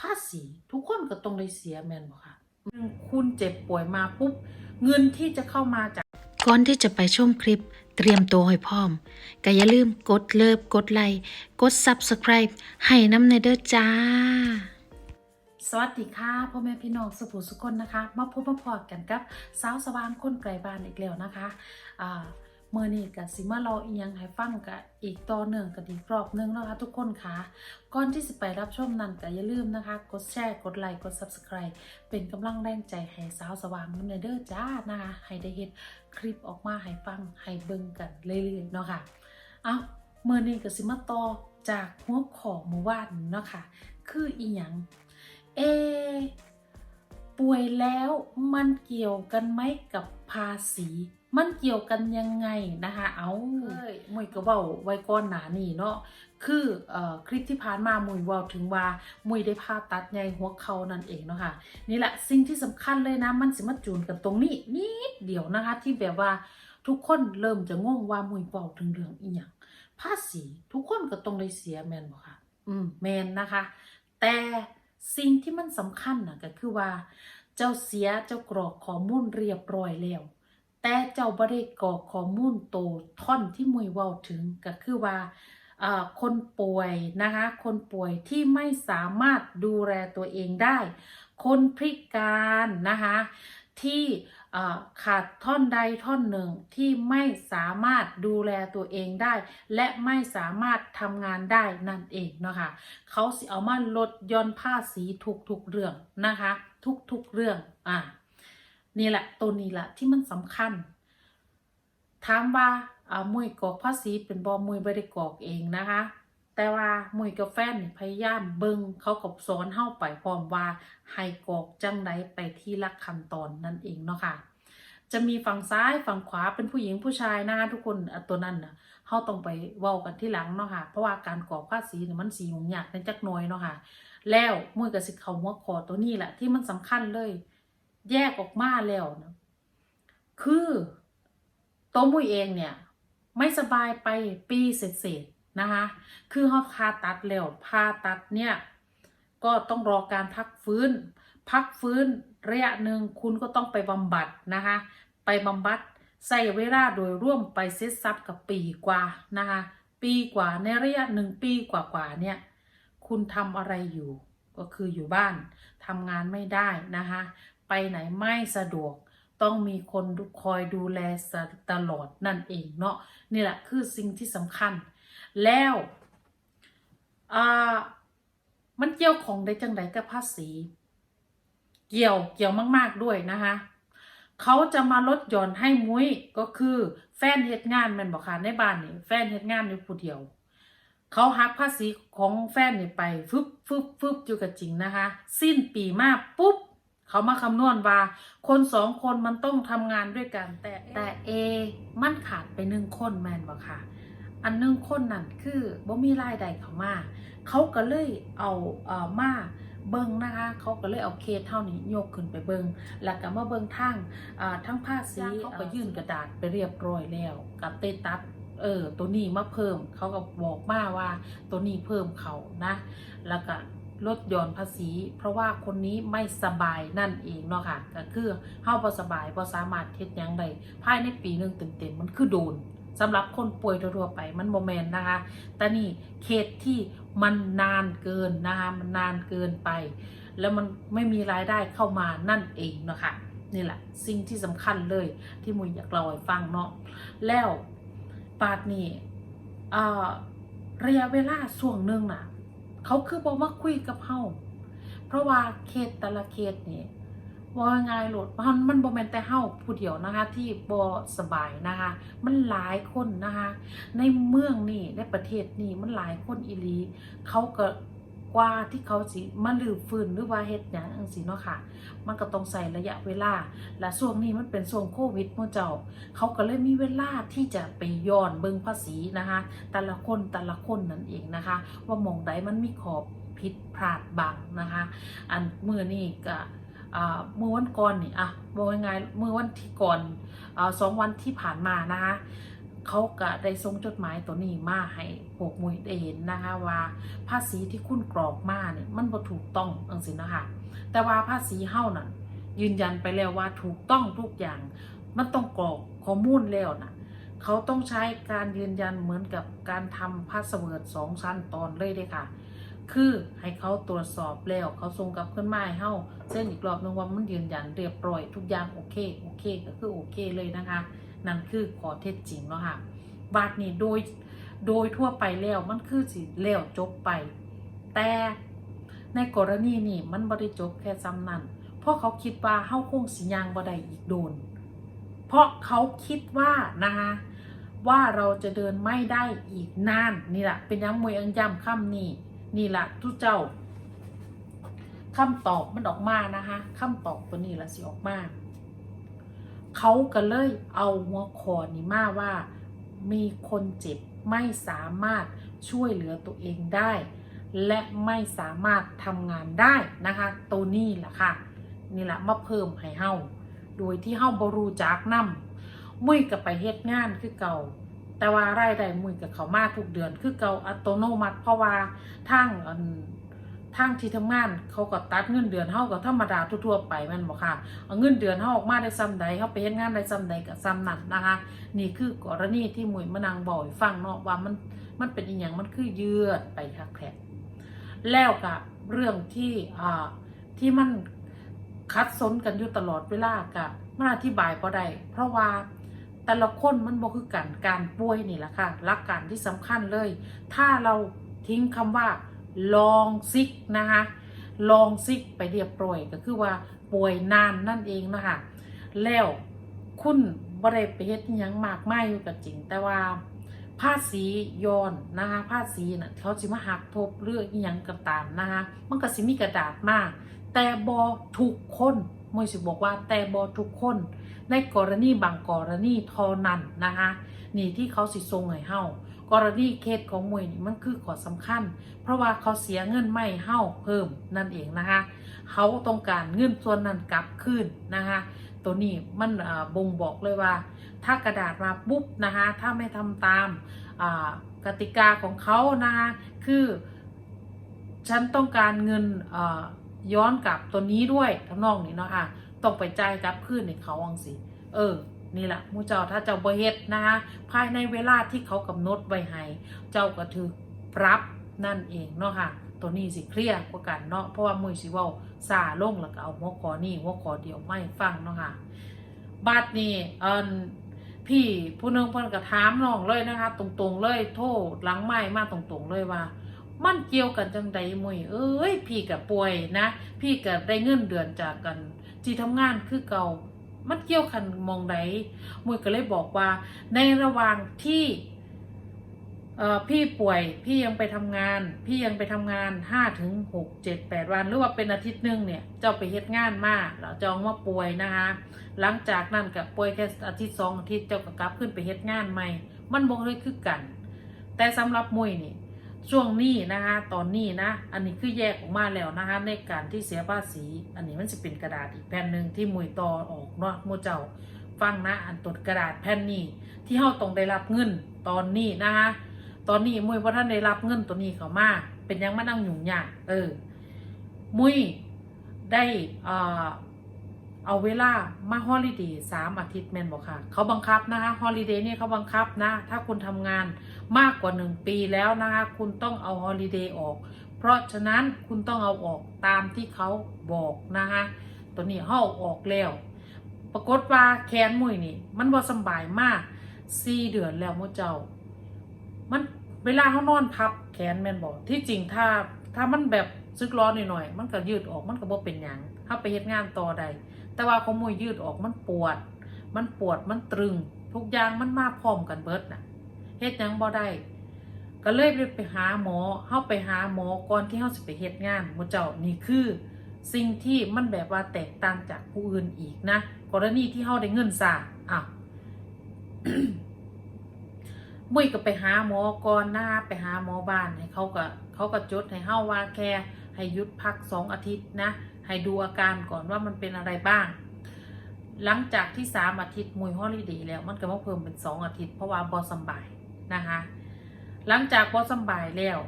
ภาษีทุกคนก็ต้องได้เสียแม่นบ่ค่ะอืมคุณเจ็บป่วยมาปุ๊บ เงินที่จะเข้ามาจาก ก่อนที่จะไปชมคลิปเตรียมตัวให้พร้อมก็อย่าลืมกดเลิฟกดไลค์กด Subscribe ให้น้ำในเด้อจ้า สวัสดีค่ะพ่อแม่พี่น้องสุภูสุคนนะคะ มาพบมาพอดกันกับสาวสว่างคนไกลบ้านอีกแล้วนะคะอ่า เมื่อนี้กับสิมาเราอีหยังให้ฟังกับอีกต่อเนื่องกันอีกรอบนึงนะคะทุกคนค่ะก่อนที่จะไปรับชมนั้นก็อย่าลืมนะคะ กดแชร์ กดไลค์ กด Subscribe เป็นกำลังแรงใจให้สาวสว่างน้ำในเด้อจ้านะคะให้ได้เห็นคลิปออกมาให้ฟังให้เบิ่งกันเรื่อยๆเนาะค่ะ เอาเมื่อนี้ก็สิมาต่อจากหัวข้อเมื่อวานเนาะค่ะ คืออีหยังเอป่วยแล้วมันเกี่ยวกันไหมกับภาษี มันเกี่ยวกันยังไงนะคะ เอาเอ้ยมวยก็เว้าไว้ก่อนหนานี่เนาะ คือเอ่อคลิปที่ผ่านมามวยเว้าถึงว่า มวยได้ผ่าตัดใหญ่หัวเขานั่นเองเนาะค่ะ นี่แหละสิ่งที่สำคัญเลยนะ มันสิมาจูนกันตรงนี้นิดเดียวนะคะ ที่แบบว่าทุกคนเริ่มจะงงว่ามวยเว้าถึงเรื่องอีหยังภาษีทุกคนก็ต้องได้เสียแมนบ่ค่ะ อืมแมนนะคะ แต่สิ่งที่มันสำคัญนะก็คือว่า เจ้าเสียเจ้ากรอกข้อมูลเรียบร้อยแล้ว แต่เจ้าบ่ได้กรอกข้อมูลโตท่อนที่มวยว้าถึงก็คือว่าคนป่วยนะคะ คนป่วยที่ไม่สามารถดูแลตัวเองได้ คนพิการนะคะที่ขาดท่อนใดท่อนหนึ่งที่ไม่สามารถดูแลตัวเองได้ และไม่สามารถทำงานได้นั่นเองเนาะคะเขาสิเอามาลดย่อนภาษีทุกๆเรื่องนะคะ ทุกๆเรื่องอ่า นี่แหละตัวนี้แหละที่มันสำคัญ ถามว่าอ่ามวยกอกภาษีเป็นบอมวยบริกอกเองนะคะ แต่ว่ามวยกับแฟนนี่พยายามเบิงเขากับสอนเฮาไปพร้อมว่าให้กอกจังไดไปที่ละขั้นตอนนั่นเองเนาะค่ะจะมีฝั่งซ้ายฝั่งขวาเป็นผู้หญิงผู้ชายนะคะทุกคนตัวนั้นนะเฮาต้องไปเว้ากันที่หลังเนาะค่ะ เพราะว่าการกรอกภาษีเนี่ยมันสีหงยากในจักหน้อยเนาะค่ะ แล้วมวยกับสิเขาหัวคอตัวนี้แหละที่มันสำคัญเลย แยกออกมาแล้วนะคือตัวมุยเองเนี่ย ไม่สบายไปปีเศษๆนะคะ คือเขาผ่าตัดแล้วผ่าตัดเนี่ยก็ต้องรอการพักฟื้น พักฟื้นระยะหนึ่งคุณก็ต้องไปบำบัดนะคะ ไปบำบัดใส่เวลาโดยร่วมไปเซตซับกับปีกว่านะคะ ปีกว่าในระยะหนึ่งปีกว่าๆเนี่ย คุณทำอะไรอยู่ ก็คืออยู่บ้านทำงานไม่ได้นะคะ ไปไหนไม่สะดวก ต้องมีคนคอยดูแลตลอดนั่นเองเนาะนี่แหละคือสิ่งที่สำคัญ แล้วอ่ามันเกี่ยวของได้จังไดกับภาษี เกี่ยวเกี่ยวมาก ๆด้วยนะคะเขาจะมาลดหย่อนให้มุ้ยก็คือแฟนเฮ็ดงานแมันบอกค่ะในบ้านนี่แฟนเฮ็ดงานอยู่ผู้เดียวเขาหักภาษีของแฟนนี่ไปฟึบฟึบฟึบอยู่กับจริงนะคะ สิ้นปีมาปุ๊บ เขามาคำนวณว่า คนสองคนมันต้องทำงานด้วยกัน แต่แต่เอมันขาดไปหนึ่งคนแมนบอกค่ะ อันหนึ่งคนนั่นคือบ่มีรายได้เขามา เขาก็เลยเอาเอ่อมาเบิงนะคะเขาก็เลยเอาเคสเท่านี้ยกขึ้นไปเบิงแล้วก็มาเบิงทางทั้งภาษีเขาก็ยื่นกระดาษไปเรียบร้อยแล้ว กับเตตัสเออตัวนี้มาเพิ่ม เขาก็บอกมาว่าตัวนี้เพิ่มเขานะ แล้วก็ ลดหย่อนภาษี เพราะว่าคนนี้ไม่สบายนั่นเองเนาะค่ะก็คือเฮาบ่สบายบ่สามารถเฮ็ดหยังได้ภายในปีหนึ่งเต็มๆมันคือโดนสำหรับคนป่วยทั่วไปมันบ่แม่นนะคะ แต่นี่เคสที่มันนานเกินนะคะ มันนานเกินไป แล้วมันไม่มีรายได้เข้ามานั่นเองเนาะค่ะนี่แหละสิ่งที่สำคัญเลยที่มุยอยากเล่าให้ฟังเนาะ แล้วปาดนี่อ่าระยะเวลาช่วงหนึ่งน่ะ เขาคือบอกว่าคุยกับเฮาเพราะว่าเขตแต่ละเขตนี่ว่าง่ายโหลดมันมันบ่แม่นแต่เฮาผู้เดียวนะคะ ที่บ่สบายนะคะ มันหลายคนนะคะ ในเมืองนี่ในประเทศนี่มันหลายคนอีหลี เขาก็ กว่าที่เขาสิมาลือฟื้นหรือว่าเฮ็ดหยังจังซี่เนาะค่ะ มันก็ต้องใส่ระยะเวลา และช่วงนี้มันเป็นช่วงโควิดมื้อเจ้า เขาก็เลยมีเวลาที่จะไปย้อนเบิ่งภาษีนะคะ แต่ละคนแต่ละคนนั่นเองนะคะ ว่ามองใดมันมีขอบผิดพลาดบางนะคะ อันเมื่อนี่ก็อ่าเมื่อวันก่อนนี่อะบอกยังไงเมื่อวันที่ก่อนอสองวันที่ผ่านมานะคะ เขาก็ได้ส่งจดหมายตัวนี้มาให้พวกมุยได้เห็นนะคะว่าภาษีที่คุณกรอกมาเนี่ยมันบ่ถูกต้องจังซี่นะคะแต่ว่าภาษีเฮานั่นยืนยันไปแล้วว่าถูกต้องทุกอย่าง มันต้องกรอกข้อมูลแล้วนะเขาต้องใช้การยืนยันเหมือนกับการทำพาสเวิร์ดสองชั้นตอนเลยเด้ค่ะ คือให้เขาตรวจสอบแล้วเขาส่งกลับขึ้นมาให้เฮาเส้นอีกรอบนึงว่ามันยืนยันเรียบร้อยทุกอย่างโอเคโอเคก็คือโอเคเลยนะคะ นั่นคือข้อเท็จจริงเนาะค่ะบาทนี้โดยโดยทั่วไปแล้วมันคือสิแล้วจบไป แต่ในกรณีนี้มันบ่ได้จบแค่ซ้ำนั้นเพราะเขาคิดว่าเฮาคงสิยางบ่ได้อีกโดน เพราะเขาคิดว่านะคะว่าเราจะเดินไม่ได้อีกนานนี่แหละเป็นยังมวยอังย่ำค่ำนี่นี่แหละทุกเจ้าคำตอบมันออกมานะคะคำตอบตัวนี้ละสิออกมา เขาก็เลยเอาหัวข้อนี้มาว่า มีคนเจ็บไม่สามารถช่วยเหลือตัวเองได้ และไม่สามารถทำงานได้นะคะ ตัวนี้แหละค่ะนี่แหละมาเพิ่มให้เฮาโดยที่เฮาบรูจักนำมุ้ยกับไปเฮ็ดงานคือเก่า แต่ว่ารายได้มุ้ยกับเขามากทุกเดือนคือเก่าอัตโนมัติ เพราะว่าทางอัน ทางที่ทำงานเขาก็ตัดเงินเดือนเฮาก็ธรรมดาทั่วๆไปมันบ่ค่ะเอาเงินเดือนเฮาออกมาได้ซ้ำใดเฮาไปเฮ็ดงานได้ซ้ำใดก็ซ้ำนั้นนะคะ นี่คือกรณีที่มุ้ยมานั่งบ่อกให้ฟังเนาะว่ามันมันเป็นอีหยังมันคือเยือดไปคักแท้แล้วก็เรื่องที่อ่าที่มันคัดสนกันอยู่ตลอดเวลากะมันอธิบายพอได้เพราะว่าแต่ละคนมันบ่คือกันการป่วยนี่แหละค่ะหลักการที่สำคัญเลย ถ้าเราทิ้งคำว่า ลองซิกนะคะลองซิกไปเรียบร้อยก็คือว่าป่วยนานนั่นเองนะคะแล้วคุณบริไปเฮ็ดยังมากมายอยู่กับจริง แต่ว่าภาษีย้อนนะคะภาษีน่ะเขาสิมาหักทบเรื่องอีหยังก็ตามนะคะมันก็สิมีกระดาษมาก แต่บอทุกคนมวยสิบอกว่าแต่บอทุกคน ในกรณีบางกรณีทอนั้นนะคะนี่ที่เขาสิทรงให้เฮากรณีเคสของมวยนี่มันคือข้อสำคัญ เพราะว่าเขาเสียเงินไม่เฮาเพิ่มนั่นเองนะคะเขาต้องการเงินส่วนนั้นกลับคืนนะคะตัวนี้มันบ่งบอกเลยว่า ถ้ากระดาษมาปุ๊บนะคะถ้าไม่ทำตามกติกาของเขานะคะคือฉันต้องการเงินย้อนกลับตัวนี้ด้วยทำนองนี้เนาะค่ะ ต้องไปจ่ายกลับคืนในเขาวังสิ เออ นี่แหละมูเจ้าถ้าเจ้าบ่เฮ็ดนะคะภายในเวลาที่เขากำหนดไว้ให้ เจ้าก็ถือปรับนั่นเองเนาะค่ะ ตัวนี้สิเคลียร์กว่ากันเนาะ เพราะว่ามือสิว้าซาลงแล้วก็เอาหัวขอนี่หัวขอเดียวไม่ฟังเนาะค่ะบัดนี้เอิพี่ผู้นึงเพิ่นก็ถามน้องเลยนะคะ ตรงๆเลย โทษหลังไม้มาตรงๆเลยว่า มันเกี่ยวกันจังใดมุยเอ้ย พี่กับป่วยนะ พี่กับได้เงินเดือนจากกัน ที่ทำงานคือเก่ามันเกี่ยวกันมองใดมุยก็เลยบอกว่า ในระหว่างที่พี่ป่วยพี่ยังไปทำงาน พี่ยังไปทำงานห้าถึงหกเจ็ดแปดวัน หรือว่าเป็นอาทิตย์หนึงเนี่ย เจ้าไปเฮ็ดงานมาแล้วเจ้ามาป่วยนะคะหลังจากนั้นกับป่วยแค่อาทิตย์สองอาทิตย์เจ้าก็กลับขึ้นไปเฮ็ดงานใหม่ มันบ่เลยคือกัน แต่สำหรับมุยนี่ ช่วงนี้นะคะตอนนี้นะ อันนี้คือแยกออกมาแล้วนะคะ ในการที่เสียภาษี อันนี้มันจะเป็นกระดาษอีกแผ่นหนึ่งที่มวยต่อออกเนาะมูเจ้าฟังนะอันตดกระดาษแผ่นนี้ ที่เฮาต้องได้รับเงินตอนนี้นะคะตอนนี้มวยเพราะท่านได้รับเงินตัวนี้เขามาเป็นยังมานั่งหยุ่งยากเออมุยได้อ่อ เอาเวลามาฮอลิเดย์สามอาทิตย์แม่นบอกค่ะ เขาบังคับนะคะฮอลิเดย์นี่เขาบังคับนะ ถ้าคุณทำงานมากกว่าหนึ่งปีแล้วนะคะ คุณต้องเอาฮอลิเดย์ออก เพราะฉะนั้นคุณต้องเอาออกตามที่เขาบอกนะคะ ตัวนี้เฮาออกแล้ว ปรากฏว่าแขนมุยนี่ มันบ่สบายมากสี่เดือนแล้วมุเจ้า มันเวลาเขานอนพับแขนแม่นบอกที่จริงถ้า ถ้ามันแบบซึกร้อนหน่อยๆมันก็ยืดออกมันก็บ่เป็นหยังถ้าไปเฮ็ดงานต่อใดแต่ว่าของมวยยืดออกมันปวด มันปวดมันตรึง ทุกอย่างมันมาพร้อมกันเบิดน่ะเฮ็ดหยังบ่ได้ก็เลยไปหาหมอเฮาไปหาหมอก่อนที่เฮาสิไปเฮ็ดงานมูเจ้านี่คือ สิ่งที่มันแบบว่าแตกต่างจากผู้อื่นอีกนะกรณีที่เฮาได้เงินซาอ้าวมุ้ยก็ไปหาหมอก่อนนะไปหาหมอบ้านให้เขาก็ เขาก็จดให้เฮาว่าแค่ให้ยุดพักสองอาทิตย์นะ ให้ดูอาการก่อนว่ามันเป็นอะไรบ้าง หลังจากที่สามอาทิตย์มุยฮอลิเดย์แล้วมันก็มาเพิ่มเป็นสองอาทิตย์เพราะว่าบอสำบายนะคะหลังจากบอสำบายแล้ว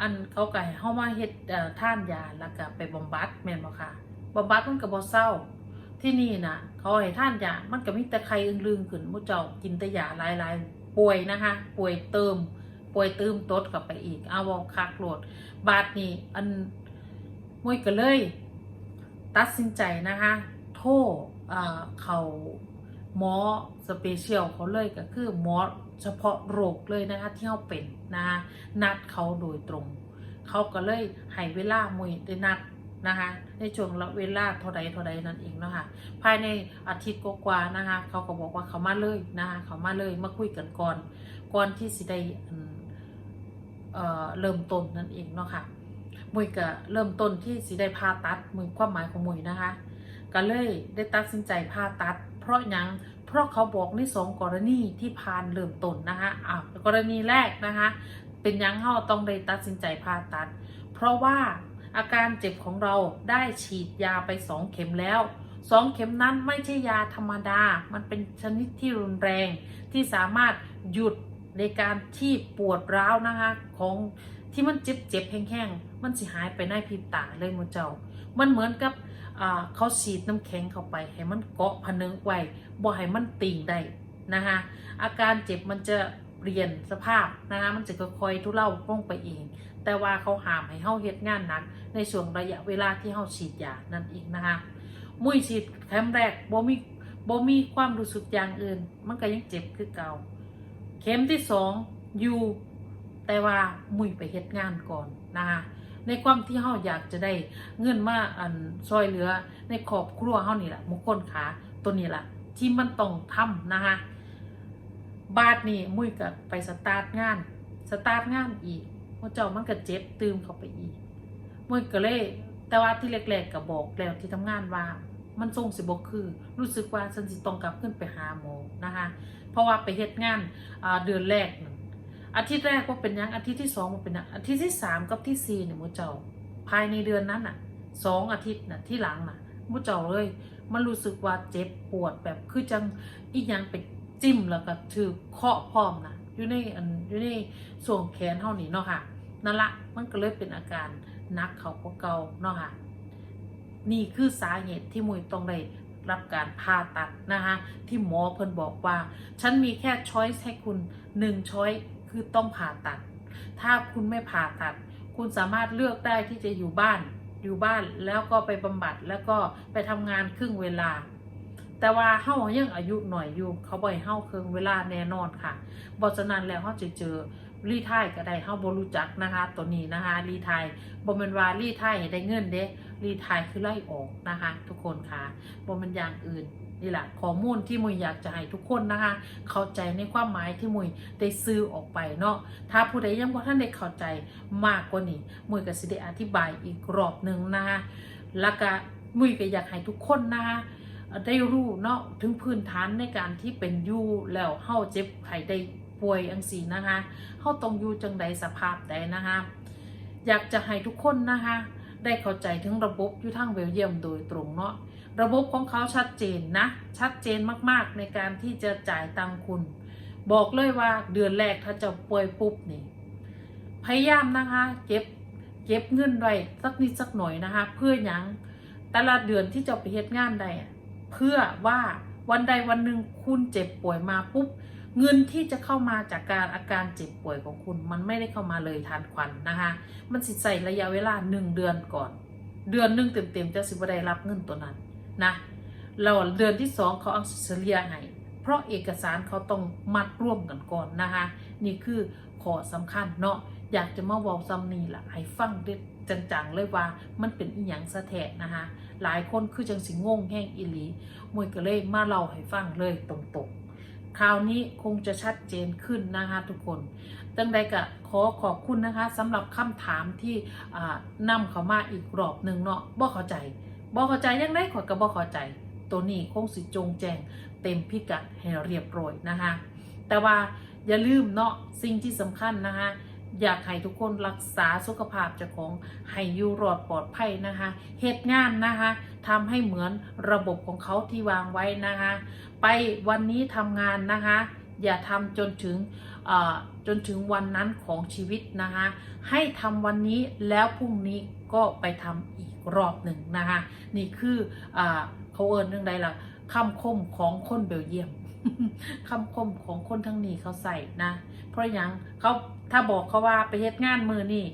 อันเขาก็ให้เฮามาเฮ็ดท่านยาแล้วก็ไปบำบัดแม่นบ่ค่ะบำบัดมันก็บ่เศร้าที่นี่นะเขาให้ท่านยามันก็มีแต่ไข้อึ้งลึงขึ้นมู่เจ้ากินแต่ยาหลายๆ ป่วยนะคะ ป่วยเติม ป่วยเติมตดกลับไปอีกเอาวอคักโหลด บาดนี้อันมวยก็เลย ตัดสินใจนะคะ โทรเอ่อเขาหมอสเปเชียลเขาเลยก็คือหมอเฉพาะโรคเลยนะคะที่เขาเป็นนะคะนัดเขาโดยตรง เขาก็เลยให้เวลามวยได้นัดนะคะในช่วงเวลาเท่าใดเท่าใดนั่นเองเนาะคะภายในอาทิตย์กว่าๆนะคะ เขาก็บอกว่าเขามาเลยนะคะเขามาเลยมาคุยกันก่อน ก่อนที่สิได้อื เเริ่มต้นนั่นเองเนาะค่ะมุยก็เริ่มต้นที่สิได้ผ่าตัดมุยความหมายของมุยนะคะ ก็เลยได้ตัดสินใจผ่าตัด เพราะยังเพราะเขาบอกในสองกรณีที่ผ่านเริ่มต้นนะคะอ่ากรณีแรกนะคะ เป็นยังเฮาต้องได้ตัดสินใจผ่าตัด เพราะว่าอาการเจ็บของเราได้ฉีดยาไปสองเข็มแล้วสองเข็มนั้นไม่ใช่ยาธรรมดา มันเป็นชนิดที่รุนแรงที่สามารถหยุด ในการที่ปวดร้าวนะคะของที่มันเจ็บเจ็บแห้งๆมันสิหายไปในพริบตาเลยมดเจ้า มันเหมือนกับเขาฉีดน้ำแข็งเข้าไปให้มันเกาะพะเนึงไว้บ่ให้มันติ่งได้นะคะอาการเจ็บมันจะเปลี่ยนสภาพนะคะมันจะค่อยๆทุเลาลงไปเอง แต่ว่าเขาห้ามให้เฮาเฮ็ดงานหนัก ในช่วงระยะเวลาที่เฮาฉีดยานั่นเองนะคะมุ้ยฉีดเข็มแรกบ่มีบ่มีความรู้สึกอย่างอื่น มันก็ยังเจ็บคือเก่า ข็มที่สองอยู่แต่ว่ามุ่ยไปเฮ็ดงานก่อนนะคะในความที่เฮาอยากจะได้เงินมาอันซอยเหลือในครอบครัวเฮานี่แหละมุกคนขาตัวนี้แหละที่มันต้องทำนะคะบาทนี่มุ่ยก็ไปสตาร์ทงาน สตาร์ทงานอีกพอเจ้ามันก็เจ็บตืมเข้าไปอีกมุ่ยก็เลยแต่ว่าที่แรกๆก็บอกแล้วที่ทำงานว่า มันทรงสิบกคือ รู้สึกว่าฉันสิต้องกลับขึ้นไปหาหมอนะคะ เพราะว่าไปเฮ็ดงานเดือนแรกนั่นอาทิตย์แรกว่าเป็นยังอาทิตย์ที่สองว่าเป็นยังอาทิตย์ที่สามกับที่สี่เนี่ยมูเจ้าภายในเดือนนั้นน่ะสองอาทิตย์น่ะที่หลังน่ะมูเจ้าเลย มันรู้สึกว่าเจ็บปวดแบบคือจังอีหยังไปจิ้มแล้วก็ถือเคาะพร้อมนะอยู่ในอันอยู่ในส่วงแขนเท่านี้เนาะค่ะนั่นละมันก็เลยเป็นอาการนักเขาก็เกาเนาะค่ะนี่คือสาเหตุที่มุยต้องได้ รับการผ่าตัดนะคะที่หมอเพิ่นบอกว่า ฉันมีแค่ช้อยส์ให้คุณหนึ่งช้อยคือต้องผ่าตัด ถ้าคุณไม่ผ่าตัด คุณสามารถเลือกได้ที่จะอยู่บ้านอยู่บ้านแล้วก็ไปบำบัดแล้วก็ไปทำงานครึ่งเวลา แต่ว่าเฮายังอายุหน่อยอยู่เขาบ่อยเฮาครึ่งเวลาแน่นอนค่ะบอฉะนั้นแล้วเฮาจะเจอรีไทายก็ได้เฮาบ่รู้จักนะคะ ตัวนี้นะคะรีไทายบ่แม่นว่ารีไทายให้ได้เงินเด้ รีไทายคือไล่ออกนะคะ ทุกคนค่ะบ่แม่นอย่างอื่นนี่แหละข้อมูลที่มุยอยากจะให้ทุกคนนะคะ เข้าใจในความหมายที่มุยได้ซื้อออกไปเนาะถ้าผู้ใดยังบ่ท่านได้เข้าใจมากกว่านี้มุยก็สิได้อธิบายอีกรอบหนึ่งนะคะแล้วก็มุยก็อยากให้ทุกคนนะคะได้รู้เนาะถึงพื้นฐานในการที่เป็นอยู่แล้วเฮาเจ็บไข้ได้ป่วยอังสีนะคะเฮาต้องอยู่จังใดสภาพใดนะคะ อยากจะให้ทุกคนนะคะ ได้เข้าใจถึงระบบอยู่ทางเบลเยียมโดยตรงเนาะระบบของเขาชัดเจนนะ ชัดเจนมากๆในการที่จะจ่ายตังคุณ บอกเลยว่าเดือนแรกถ้าจะป่วยปุ๊บนี่พยายามนะคะเก็บเก็บเงินไว้สักนิดสักหน่อยนะคะ เพื่อหยังแต่ละเดือนที่จะไปเฮ็ดงานใดเพื่อว่าวันใดวันหนึ่งคุณเจ็บป่วยมาปุ๊บ เงินที่จะเข้ามาจากการอาการเจ็บป่วยของคุณ มันไม่ได้เข้ามาเลยทันควันนะคะ มันสิใส่ระยะเวลาหนึ่งเดือนก่อน เดือนหนึ่งเต็มๆจะสิบได้รับเงินตัวนั้นนะเราเดือนที่สองเขาเอาเสเลียให้เพราะเอกสารเขาต้องมัดร่วมกันก่อนนะคะ นี่คือข้อสำคัญเนาะอยากจะมาว้าซ้ำนี่ละให้ฟังเด็ดจังๆเลยว่ามันเป็นอีหยังสะแทกนะคะ หลายคนคือจังสิงงแห้งอีหลีมวยก็เลยมาเล่าให้ฟังเลยตรงๆ คราวนี้คงจะชัดเจนขึ้นนะคะทุกคนตั้งใดก็ขอขอบคุณนะคะสำหรับคำถามที่อ่านำเขามาอีกรอบหนึ่งเนาะบ่เข้าใจบอเข้าใจยังไงขอก็บอเข้าใจ ตัวนี้คงสิจงแจงเต็มพิกัดให้เรียบร้อยนะคะแต่ว่าอย่าลืมเนาะสิ่งที่สำคัญนะคะอยากให้ทุกคนรักษาสุขภาพเจ้าของให้อยู่รอดปลอดภัยนะคะเหตุงานนะคะ ทำให้เหมือนระบบของเขาที่วางไว้นะคะ ไปวันนี้ทำงานนะคะ อย่าทำจนถึงจนถึงวันนั้นของชีวิตนะคะ ให้ทำวันนี้แล้วพรุ่งนี้ก็ไปทำอีกรอบหนึ่งนะคะ นี่คืออเขาเอิญเรื่องใดล่ะคำคมของคนเบลเยียมคำคมของคนทั้งนี้เขาใส่นะ เพราะอย่างเขาถ้าบอกเขาว่าไปเฮ็ดงานมือนี่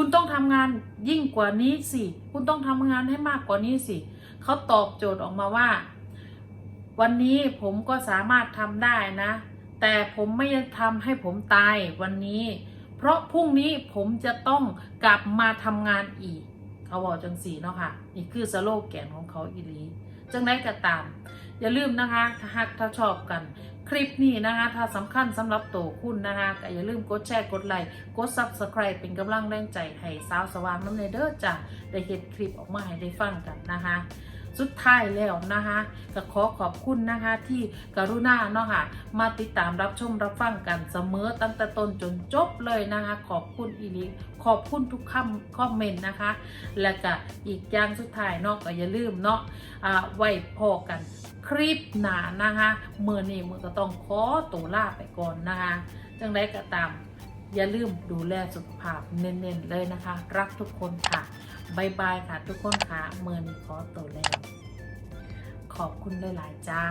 คุณต้องทำงานยิ่งกว่านี้สิ คุณต้องทำงานให้มากกว่านี้สิ เขาตอบโจทย์ออกมาว่า วันนี้ผมก็สามารถทำได้นะ แต่ผมไม่ได้ทำให้ผมตายวันนี้ เพราะพรุ่งนี้ผมจะต้องกลับมาทำงานอีก เขาบอกจังสีเนาะค่ะ นี่คือสโลแกนของเขาอีลีจังได้ก็ตาม อย่าลืมนะคะ ถ้าหากถ้าชอบกัน คลิปนี้นะคะถ้าสำคัญสำหรับตัวคุณนะคะก็อย่าลืมกดแชร์กดไลค์กด Subscribe เป็นกำลังแรงใจให้สาวสว่างน้ำเนเด้อจ้ะได้เห็นคลิปออกมาให้ได้ฟังกันนะคะ สุดท้ายแล้วนะคะก็ขอขอบคุณนะคะที่กรุณาเนาะค่ะมาติดตามรับชมรับฟังกันเสมอตั้งแต่ต้นจนจบเลยนะคะ ขอบคุณอีลิขอบคุณทุกคำคอมเมนต์นะคะ และก็อีกอย่างสุดท้ายเนาะก็อย่าลืมเนาะไว้พอกันคลิปหนานะคะเมื่อนี้มือก็ต้องขอตัวลาไปก่อนนะคะจังไดก็ตามอย่าลืมดูแลสุขภาพเน้นๆเลยนะคะ รักทุกคนค่ะ บายบายค่ะทุกคนค่ะเมื่อนี้ขอตัวแล้ว ขอบคุณหลาย ๆ จ้า